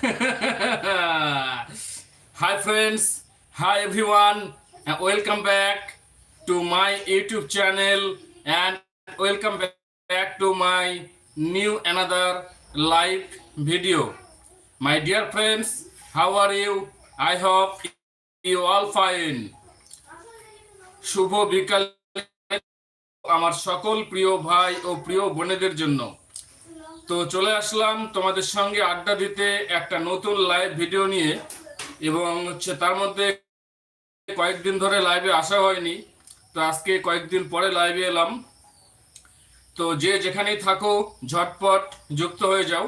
Hi friends, hi everyone, and welcome back to my YouTube channel and welcome back- back to my new another live video. My dear friends, how are you? I hope you all fine. শুভ বিকাল আমার সকল প্রিয় ভাই ও প্রিয় বোনেদের জন্য তো চলে আসলাম তোমাদের সঙ্গে আড্ডা দিতে একটা নতুন লাইভ ভিডিও নিয়ে, এবং হচ্ছে তার মধ্যে কয়েকদিন ধরে লাইভে আসা হয়নি, তো আজকে কয়েকদিন পরে লাইভে এলাম। তো যে যেখানেই থাকো, ঝটপট যুক্ত হয়ে যাও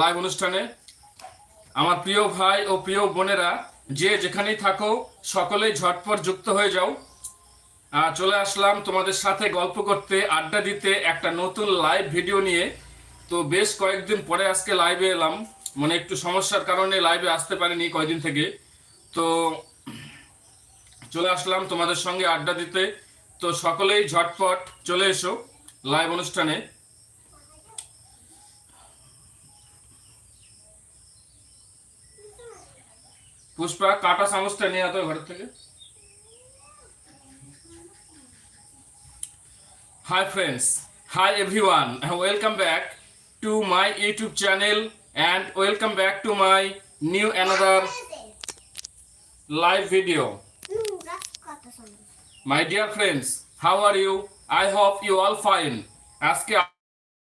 লাইভ অনুষ্ঠানে। আমার প্রিয় ভাই ও প্রিয় বোনেরা, যে যেখানেই থাকো, সকলেই ঝটপট যুক্ত হয়ে যাও। চলে আসলাম তোমাদের সাথে গল্প করতে, আড্ডা দিতে একটা নতুন লাইভ ভিডিও নিয়ে। তো বেশ কয়েকদিন পরে আজকে লাইভে এলাম। মানে একটু সমস্যার কারণে লাইভে আসতে পারিনি কয়েকদিন থেকে। তো চলে আসলাম তোমাদের সঙ্গে আড্ডা দিতে। তো সকলেই ঝটপট চলে এসো লাইভ অনুষ্ঠানে। পুষ্পা কাটা চামচটা নিয়ে এত ঘর থেকে। Hi friends, hi everyone, welcome welcome to my YouTube channel and welcome back to my new another live video. My dear friends, how are you? I hope you all fine. আজকে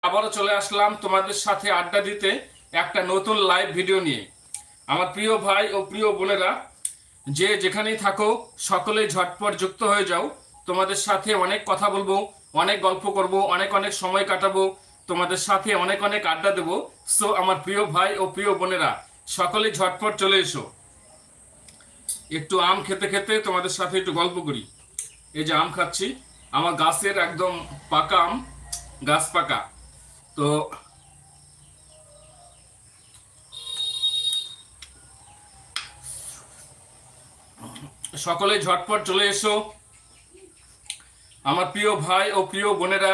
আবারও চলে আসলাম তোমাদের সাথে আড্ডা দিতে একটা নতুন লাইভ ভিডিও নিয়ে আমার প্রিয় ভাই ও প্রিয় বোনেরা যে যেখানেই থাকো সকলেই ঝটপট যুক্ত হয়ে যাও তোমাদের সাথে অনেক কথা বলব অনেক গল্প করব অনেক অনেক সময় কাটাবো তোমাদের সাথে অনেক অনেক আড্ডা দেবো। সো আমার প্রিয় ভাই ও প্রিয় বোনেরা, সকলে ঝটপট চলে এসো। একটু আম খেতে খেতে তোমাদের সাথে একটু গল্প করি। এই যে আম খাচ্ছি, আমার গাছের একদম পাকা আম, গাছ পাকা। তো সকলে ঝটপট চলে এসো। আমার প্রিয় ভাই ও প্রিয় বোনেরা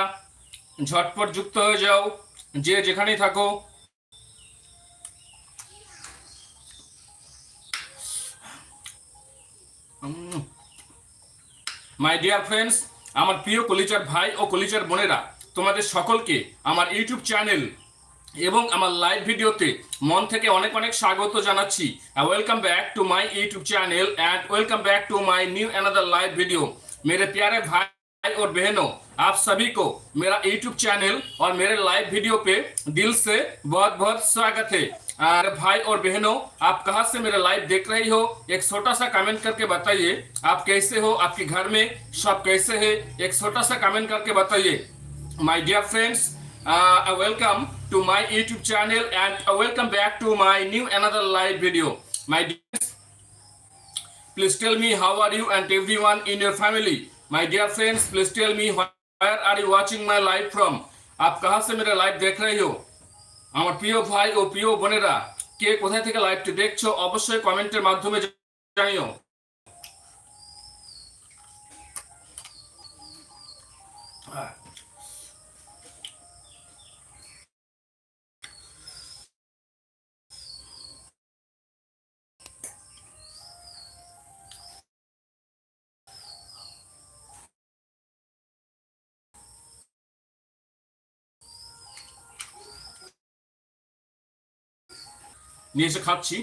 ঝটপট যুক্ত হয়ে যাও, যে যেখানেই থাকো। মাই ডিয়ার ফ্রেন্ডস আমার প্রিয় কলিচার ভাই ও কলিচার বোনেরা, তোমাদের সকলকে আমার ইউটিউব চ্যানেল এবং আমার লাইভ ভিডিওতে মন থেকে অনেক অনেক স্বাগত জানাচ্ছি। Welcome back to my YouTube channel and welcome back to my new another live video মেরে প্যারে ভাই भाई और बहनों, आप सभी को मेरा यूट्यूब चैनल और मेरे लाइव वीडियो पे दिल से बहुत बहुत स्वागत है। अरे भाई और बहनों, आप कहा से मेरा लाइव देख रही हो? एक छोटा सा कमेंट करके बताइए, आप कैसे हो? आपके घर में सब कैसे हैं? एक छोटा सा कमेंट करके बताइए। My dear friends welcome to my YouTube channel and welcome back to my new another live video my dear please tell me how are you and every in your family in your family my dear friends please tell me where are you watching my live from आप कहाँ से मेरा live देख रहे हो আমার প্রিয় ভাই ও প্রিয় বোনেরা কে কোথায় থেকে লাইভটি দেখছো অবশ্যই কমেন্টের মাধ্যমে জানিও নিয়ে এসে খাচ্ছি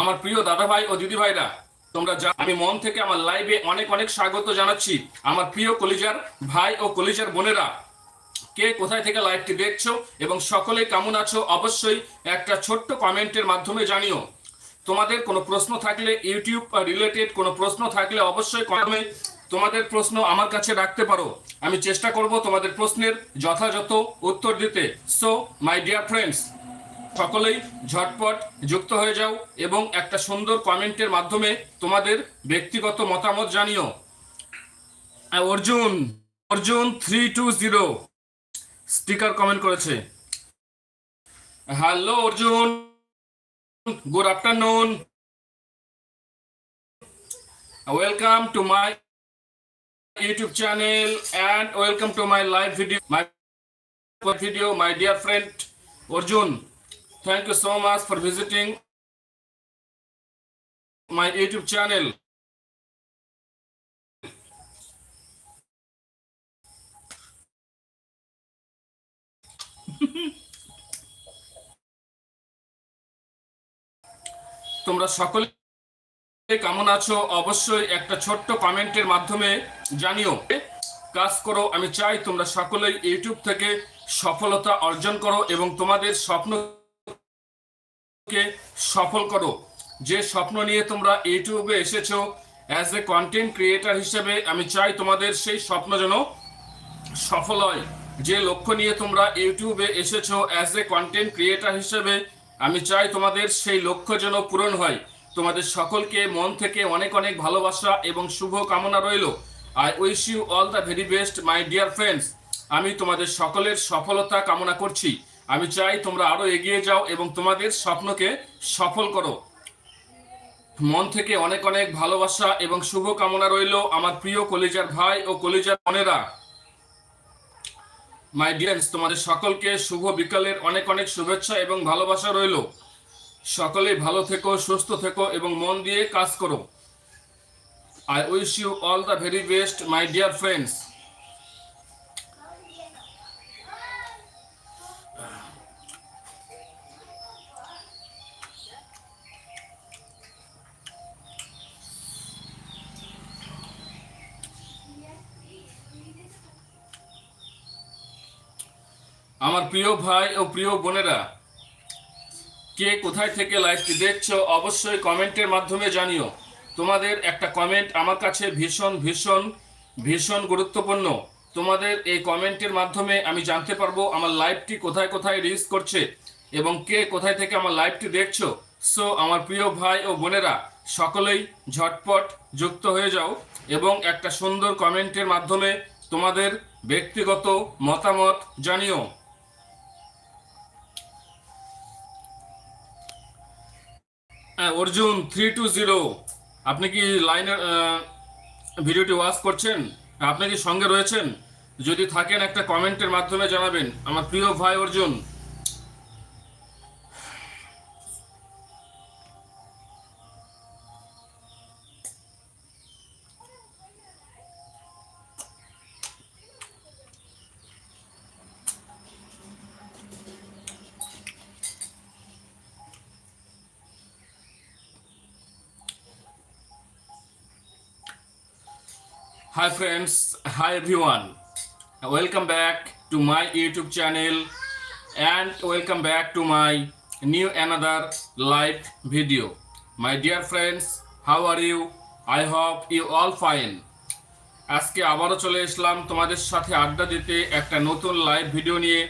আমার প্রিয় দাদা ভাই ও দিদি ভাইরা তোমরা যা আমি মন থেকে আমার লাইভে অনেক অনেক স্বাগত জানাচ্ছি। আমার প্রিয় কলিজার ভাই ও কলিজার বোনেরা, কে কোথায় থেকে লাইভটি দেখছ এবং সকলে কেমন আছো অবশ্যই একটা ছোট্ট কমেন্টের মাধ্যমে জানিও। তোমাদের কোনো প্রশ্ন থাকলে, ইউটিউব রিলেটেড কোনো প্রশ্ন থাকলে অবশ্যই কমে তোমাদের প্রশ্ন আমার কাছে রাখতে পারো। আমি চেষ্টা করব তোমাদের প্রশ্নের যথাযথ উত্তর দিতে। সো মাই ডিয়ার ফ্রেন্ডস সকলেই ঝটপট যুক্ত হয়ে যাও এবং একটা সুন্দর কমেন্টের মাধ্যমে তোমাদের ব্যক্তিগত মতামত জানিও। Arjun Arjun three two zero sticker comment করেছে। Hello Arjun. Good afternoon welcome to my YouTube channel and welcome to my live video my video my dear friend Arjun. Thank you so much for visiting my YouTube channel. তোমরা সকলে কেমন আছো অবশ্যই একটা ছোট্ট কমেন্টের মাধ্যমে জানিও কাজ করো, আমি চাই তোমরা সকলেই ইউটিউব থেকে সফলতা অর্জন করো এবং তোমাদের স্বপ্নকে সফল করো। যে স্বপ্ন নিয়ে তোমরা ইউটিউবে এসেছ অ্যাজ এ কন্টেন্ট ক্রিয়েটার হিসেবে আমি চাই তোমাদের সেই স্বপ্ন যেন সফল হয়। যে লক্ষ্য নিয়ে তোমরা ইউটিউবে এসেছ অ্যাজ এ কন্টেন্ট ক্রিয়েটার হিসেবে আমি চাই তোমাদের সেই লক্ষ্য যেন পূরণ হয়। তোমাদের সকলকে মন থেকে অনেক অনেক ভালোবাসা এবং শুভ কামনা রইল। I wish you all the very best my dear friends আমি তোমাদের সকলের সফলতা কামনা করছি। আমি চাই তোমরা আরও এগিয়ে যাও এবং তোমাদের স্বপ্নকে সফল করো। মন থেকে অনেক অনেক ভালোবাসা এবং শুভ কামনা রইল আমার প্রিয় কলিজার ভাই ও কলিজার বোনেরা। মাই ডিয়ার্স তোমাদের সকলকে শুভ বিকালের অনেক অনেক শুভেচ্ছা এবং ভালোবাসা রইল। সকলে ভালো থেকো, সুস্থ থেকো এবং মন দিয়ে কাজ করো। I wish you all the very best my dear friends প্রিয় ভাই ও প্রিয় বোনেরা, কে কোথায় থেকে লাইভটি দেখছ অবশ্যই কমেন্টের মাধ্যমে জানিও। তোমাদের একটা কমেন্ট আমার কাছে ভীষণ ভীষণ ভীষণ গুরুত্বপূর্ণ। তোমাদের এই কমেন্টের মাধ্যমে আমি জানতে পারব আমার লাইভটি কোথায় কোথায় রিচ করছে এবং কে কোথায় থেকে আমার লাইভটি দেখছ। সো আমার প্রিয় ভাই ও বোনেরা, সকলেই ঝটপট যুক্ত হয়ে যাও এবং একটা সুন্দর কমেন্টের মাধ্যমে তোমাদের ব্যক্তিগত মতামত জানিও। হ্যাঁ অর্জুন থ্রি টু জিরো আপনি কি লাইনের ভিডিওটি ওয়াচ করছেন? আপনি কি সঙ্গে রয়েছেন? যদি থাকেন একটা কমেন্টের মাধ্যমে জানাবেন। আমার প্রিয় ভাই Arjun Hi friends, hi everyone. Welcome back to my YouTube channel and welcome back to my new another live video. My dear friends, how are you? I hope you all fine. আজকে আবারও চলে এসলাম তোমাদের সাথে আড্ডা দিতে একটা নতুন লাইভ ভিডিও নিয়ে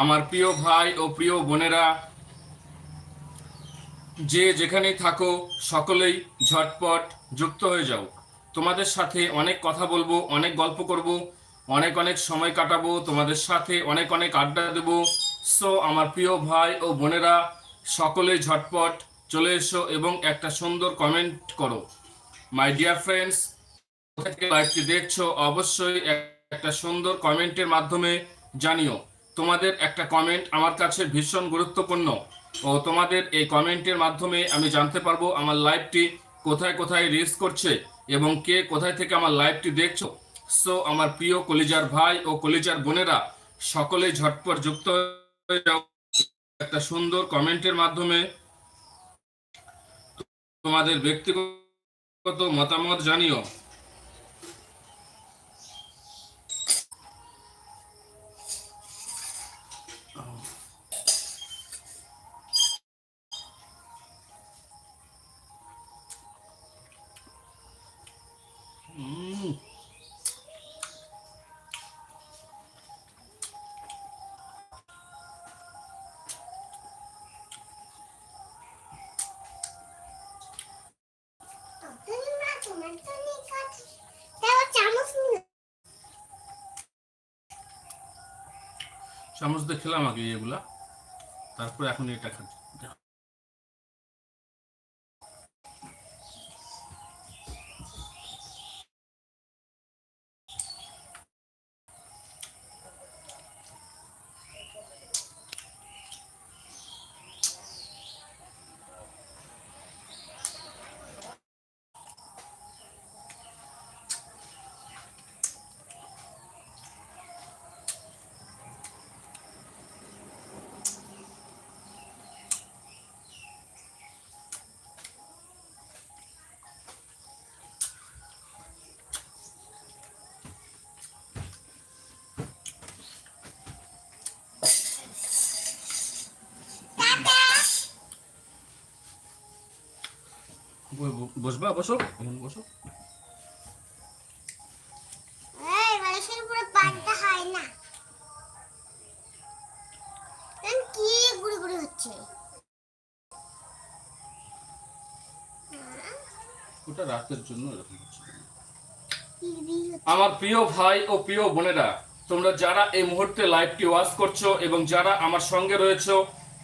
আমার প্রিয় ভাই ও প্রিয় বোনেরা যে যেখানেই থাকো সকলেই ঝটপট যুক্ত হয়ে যাও তোমাদের সাথে অনেক কথা বলব, অনেক গল্প করব, অনেক অনেক সময় কাটাবো, তোমাদের সাথে অনেক অনেক আড্ডা দেব। সো আমার প্রিয় ভাই ও বোনেরা, সকলে ঝটপট চলে এসো এবং একটা সুন্দর কমেন্ট করো। মাই ডিয়ার ফ্রেন্ডস লাইভটি দেখছ, অবশ্যই একটা সুন্দর কমেন্টের মাধ্যমে জানিও। তোমাদের একটা কমেন্ট আমার কাছে ভীষণ গুরুত্বপূর্ণ ও তোমাদের এই কমেন্টের মাধ্যমে আমি জানতে পারব আমার লাইভটি কোথায় কোথায় রিচ করছে। এবং কে কোথায় থেকে আমার লাইভটি দেখছ? সো আমার প্রিয় কলিজার ভাই ও কলিজার বোনেরা সকলে ঝটপট যুক্ত হয়ে যাও। একটা সুন্দর কমেন্টের মাধ্যমে তোমাদের ব্যক্তিগত মতামত জানিও। চামচ দিয়ে খেলাম আগে এগুলা তারপরে এখন এটা খাচ্ছি। গুড়ি হচ্ছে? ওটা রাতের জন্য এরকম? আমার প্রিয় ভাই ও প্রিয় বোনেরা তোমরা যারা এই মুহূর্তে লাইভটি ওয়াচ করছ এবং যারা আমার সঙ্গে রয়েছো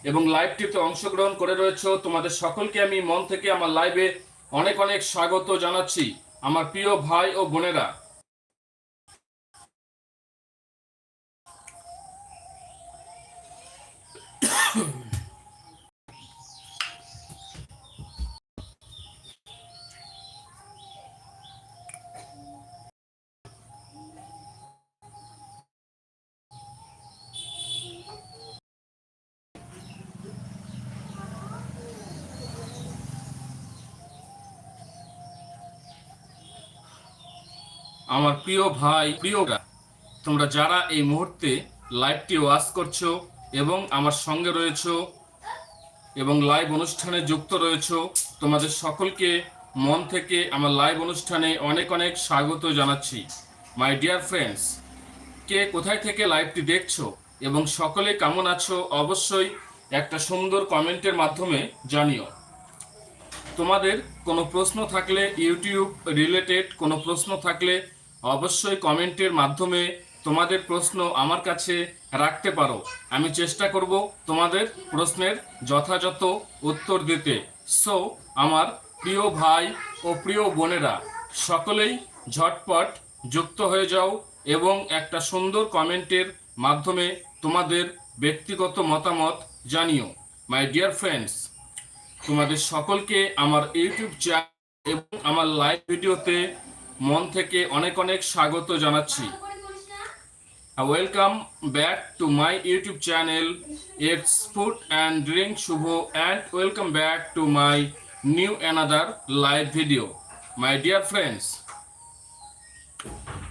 এবং লাইভটিতে অংশগ্রহণ করে রয়েছে তোমাদের সকলকে আমি মন থেকে আমার লাইভে অনেক অনেক স্বাগত জানাচ্ছি। আমার প্রিয় ভাই ও বোনেরা। আমার প্রিয় ভাই, প্রিয়রা, তোমরা যারা এই মুহূর্তে লাইভটি ওয়াচ করছ এবং আমার সঙ্গে রয়েছো এবং লাইভ অনুষ্ঠানে যুক্ত রয়েছো, তোমাদের সকলকে মন থেকে আমার লাইভ অনুষ্ঠানে অনেক অনেক স্বাগত জানাচ্ছি। মাই ডিয়ার ফ্রেন্ডস কে কোথায় থেকে লাইভটি দেখছ এবং সকলে কেমন আছো অবশ্যই একটা সুন্দর কমেন্টের মাধ্যমে জানিও। তোমাদের কোনো প্রশ্ন থাকলে ইউটিউব রিলেটেড কোনো প্রশ্ন থাকলে অবশ্যই কমেন্টের মাধ্যমে তোমাদের প্রশ্ন আমার কাছে রাখতে পারো। আমি চেষ্টা করব তোমাদের প্রশ্নের যথাযথ উত্তর দিতে। সো আমার প্রিয় ভাই ও প্রিয় বোনেরা, সকলেই ঝটপট যুক্ত হয়ে যাও এবং একটা সুন্দর কমেন্টের মাধ্যমে তোমাদের ব্যক্তিগত মতামত জানিও। মাই ডিয়ার ফ্রেন্ডস তোমাদের সকলকে আমার ইউটিউব চ্যানেল এবং আমার লাইভ ভিডিওতে মন থেকে অনেক অনেক স্বাগত জানাচ্ছি। Welcome back to my YouTube channel, it's food and drink Shubho, and welcome back to my new another live video. My dear friends,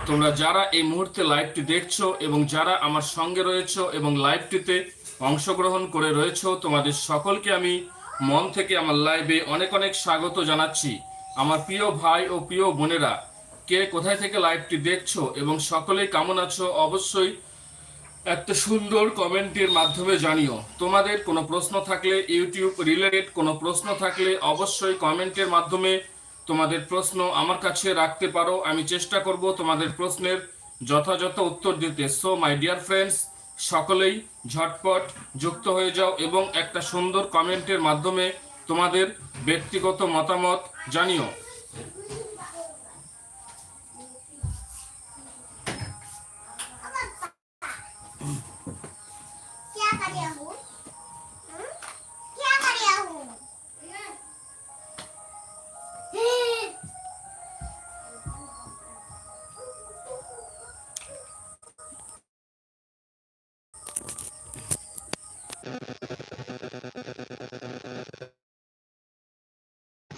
তোমরা যারা এই মুহূর্তে লাইভটি দেখছ এবং যারা আমার সঙ্গে রয়েছো এবং লাইভটিতে অংশগ্রহণ করে রয়েছো, তোমাদের সকলকে আমি মন থেকে আমার লাইভে অনেক অনেক স্বাগত জানাচ্ছি। আমার প্রিয় ভাই ও প্রিয় বোনেরা কে কোথায় থেকে লাইভটি দেখছ এবং সকলেই কেমন আছো, অবশ্যই একটা সুন্দর কমেন্টের মাধ্যমে জানিও। তোমাদের কোনো প্রশ্ন থাকলে ইউটিউব রিলেটেড কোনো প্রশ্ন থাকলে অবশ্যই কমেন্টের মাধ্যমে তোমাদের প্রশ্ন আমার কাছে রাখতে পারো। আমি চেষ্টা করব তোমাদের প্রশ্নের যথাযথ উত্তর দিতে। সো মাই ডিয়ার ফ্রেন্ডস সকলেই ঝটপট যুক্ত হয়ে যাও এবং একটা সুন্দর কমেন্টের মাধ্যমে তোমাদের ব্যক্তিগত মতামত জানিও।